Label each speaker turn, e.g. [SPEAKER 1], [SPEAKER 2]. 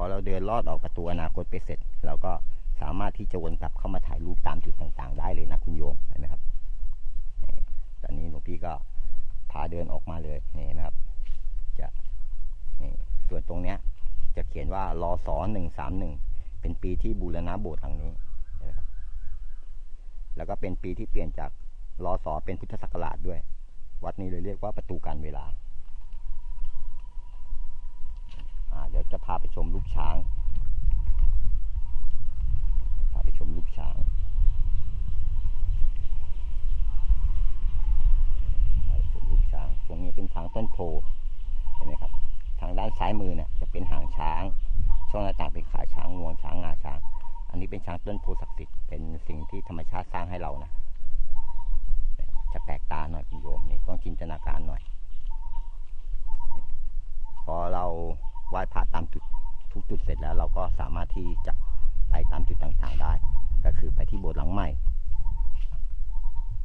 [SPEAKER 1] อเราเดินลอดออกประตูอนาคตไปเสร็จ เราก็สามารถที่จะวนกลับเข้ามาถ่ายรูปตามจุดต่างๆ ได้เลยนะคุณโยมเห็นไหมครับตอนนี้หลวงพี่ก็พาเดินออกมาเลยนี่นะครับ จะนี่ส่วนตรงเนี้ย จะเขียนว่ารอสอหนึ่งสามหนึ่งเป็นปีที่บูรณะโบสถ์หลังนี้นะครับ แล้วก็เป็นปีที่เปลี่ยนจากรอสอเป็นพุทธศักราชด้วย วัดนี้เลยเรียกว่าประตูการเวลา อ่าเดี๋ยว จะพาไปชมลูกช้าง พาไปชมลูกช้างพาไปชมลูกช้าง ตรงนี้เป็นช้างต้นโพเห็นไหมครับ ทางด้านซ้ายมือเนี่ยจะเป็นหางช้าง ช่องหน้าต่างเป็นขาช้างงวงช้างงาช้าง อันนี้เป็นช้างต้นโพศักดิ์สิทธิ์ เป็นสิ่งที่ธรรมชาติสร้างให้เรานะ จะแปลกตาหน่อยคุณโยมนี่ต้องจินตนาการหน่อย พอเรา ไหว้พระตามจุดทุกจุดเสร็จแล้วเราก็สามารถที่จะไปตามจุดต่างๆได้ ก็คือไปที่โบสถ์หลัง